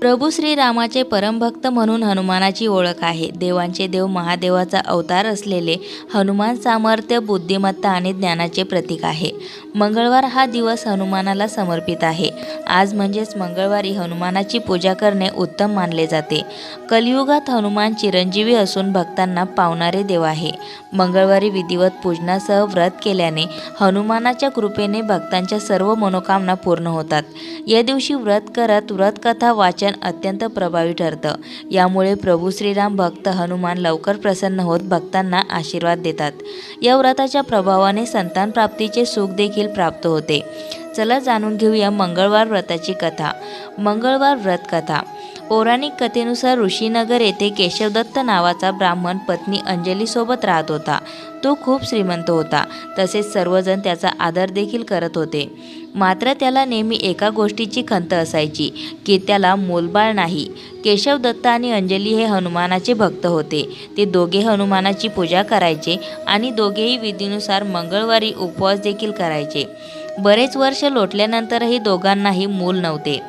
प्रभू श्रीरामाचे परमभक्त म्हणून हनुमानाची ओळख आहे. देवांचे देव महादेवाचा अवतार असलेले हनुमान सामर्थ्य बुद्धिमत्ता आणि ज्ञानाचे प्रतीक आहे. मंगळवार हा दिवस हनुमानाला समर्पित आहे. आज म्हणजेच मंगळवारी हनुमानाची पूजा करणे उत्तम मानले जाते. कलियुगात हनुमान चिरंजीवी असून भक्तांना पावणारे देव आहे. मंगळवारी विधिवत पूजनासह व्रत केल्याने हनुमानाच्या कृपेने भक्तांच्या सर्व मनोकामना पूर्ण होतात. या दिवशी व्रत करत व्रतकथा वाचन अत्यंत प्रभावी ठरतं. यामुळे प्रभू श्रीराम भक्त हनुमान लवकर प्रसन्न होत भक्तांना आशीर्वाद देतात. या व्रताच्या प्रभावाने संतान प्राप्तीचे सुख देखील प्राप्त होते. चला जाणून घेऊया मंगळवार व्रताची कथा. मंगळवार व्रत कथा. पौराणिक कथेनुसार ऋषीनगर येथे केशवदत्त नावाचा ब्राह्मण पत्नी अंजलीसोबत राहत होता. तो खूप श्रीमंत होता. तसेच सर्वजण त्याचा आदर देखील करत होते. मात्र त्याला नेहमी एका गोष्टीची खंत असायची की त्याला मूलबाळ नाही. केशवदत्त आणि अंजली हे हनुमानाचे भक्त होते. ते दोघे हनुमानाची पूजा करायचे आणि दोघेही विधीनुसार मंगळवारी उपवास देखील करायचे. बरेच वर्ष लोटल्यानंतरही दोघांनाही मूल नव्हते.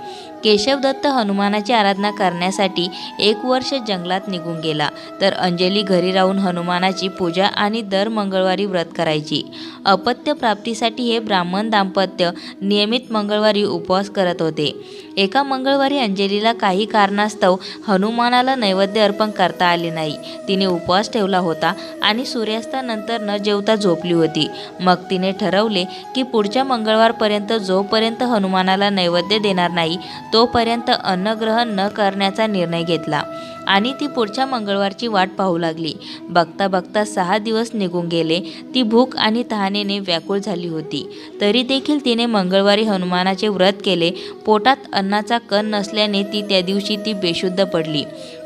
केशवदत्त हनुमानाची आराधना करण्यासाठी एक वर्ष जंगलात निघून गेला. तर अंजली घरी राहून हनुमानाची पूजा आणि दर मंगळवारी व्रत करायची. अपत्य प्राप्तीसाठी हे ब्राह्मण दाम्पत्य नियमित मंगळवारी उपवास करत होते. एका मंगळवारी अंजलीला काही कारणास्तव हनुमानाला नैवेद्य अर्पण करता आले नाही. तिने उपवास ठेवला होता आणि सूर्यास्तानंतर न जेवता झोपली होती. मग तिने ठरवले की पुढच्या मंगळवारपर्यंत जोपर्यंत हनुमानाला नैवेद्य देणार नाही तोपर्यंत अन्नग्रहण न करण्याचा निर्णय घेतला आणि ती पुढच्या मंगळवारची वाट पाहू लागली. बघता बघता सहा दिवस निघून गेले. ती भूक आणि तहानेने व्याकुळ झाली होती. तरी देखील तिने मंगळवारी हनुमानाचे व्रत केले. पोटात अन्नाचा कण नसल्याने ती त्या दिवशी ती बेशुद्ध पडली.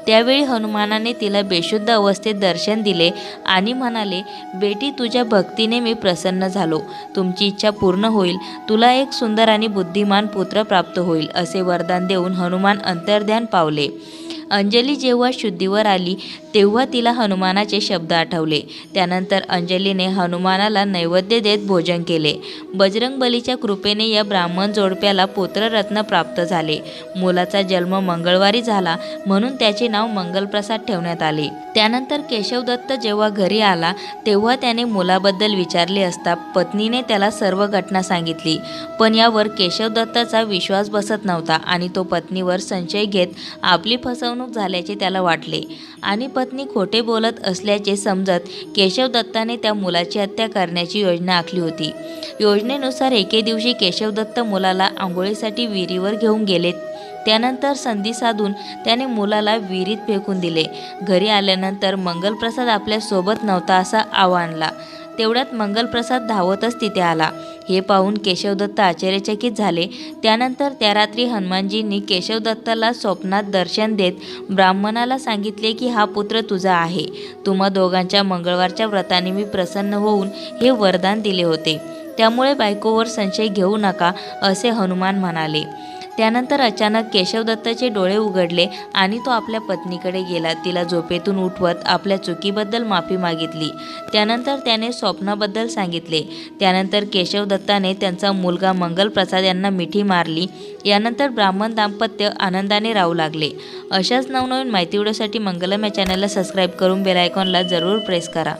त्यावेळी हनुमानाने तिला बेशुद्ध अवस्थेत दर्शन दिले आणि म्हणाले बेटी तुझ्या भक्तीने मी प्रसन्न झालो. तुमची इच्छा पूर्ण होईल. तुला एक सुंदर आणि बुद्धिमान पुत्र प्राप्त होईल असे वरदान देऊन हनुमान अंतर्ध्यान पावले. अंजली जेव्हा शुद्धीवर आली तेव्हा तिला हनुमानाचे शब्द आठवले. त्यानंतर अंजलीने हनुमानाला नैवेद्य देत भोजन केले. बजरंग बलीच्या कृपेने या ब्राह्मण जोडप्याला पुत्ररत्न प्राप्त झाले. मुलाचा जन्म मंगळवारी झाला म्हणून त्याचे नाव मंगलप्रसाद ठेवण्यात आले. त्यानंतर केशवदत्त जेव्हा घरी आला तेव्हा त्याने मुलाबद्दल विचारले असता पत्नीने त्याला सर्व घटना सांगितली. पण यावर केशवदत्ताचा विश्वास बसत नव्हता आणि तो पत्नीवर संशय घेत आपली फसवणूक झाल्याचे त्याला वाटले. आणि पत्नी खोटे बोलत असल्याचे समजत केशवदत्ताने त्या मुलाची हत्या करण्याची योजना आखली होती. योजनेनुसार एके दिवशी केशवदत्त मुलाला आंघोळीसाठी विहिरीवर घेऊन गेले. त्यानंतर संधी साधून त्याने मुलाला विहिरीत फेकून दिले. घरी आल्यानंतर मंगलप्रसाद आपल्यासोबत नव्हता असा आव्हानला तेवढ्यात मंगलप्रसाद धावतच तिथे आला. हे पाहून केशवदत्त आश्चर्यचकित झाले. त्यानंतर त्या रात्री हनुमानजींनी केशवदत्ताला स्वप्नात दर्शन देत ब्राह्मणाला सांगितले की हा पुत्र तुझा आहे. तुम्हा दोघांच्या मंगळवारच्या व्रताने मी प्रसन्न होऊन हे वरदान दिले होते. त्यामुळे बायकोवर संशय घेऊ नका असे हनुमान म्हणाले. त्यानंतर अचानक केशवदत्ताचे डोळे उघडले आणि तो आपल्या पत्नीकडे गेला. तिला झोपेतून उठवत आपल्या चुकीबद्दल माफी मागितली. त्यानंतर त्याने स्वप्नाबद्दल सांगितले. त्यानंतर केशवदत्ताने त्यांचा मुलगा मंगलप्रसाद यांना मिठी मारली. यानंतर ब्राह्मण दाम्पत्य आनंदाने राहू लागले. अशाच नवनवीन माहिती व्हिडिओसाठी मंगलम या चॅनलला सबस्क्राईब करून बेलायकॉनला जरूर प्रेस करा.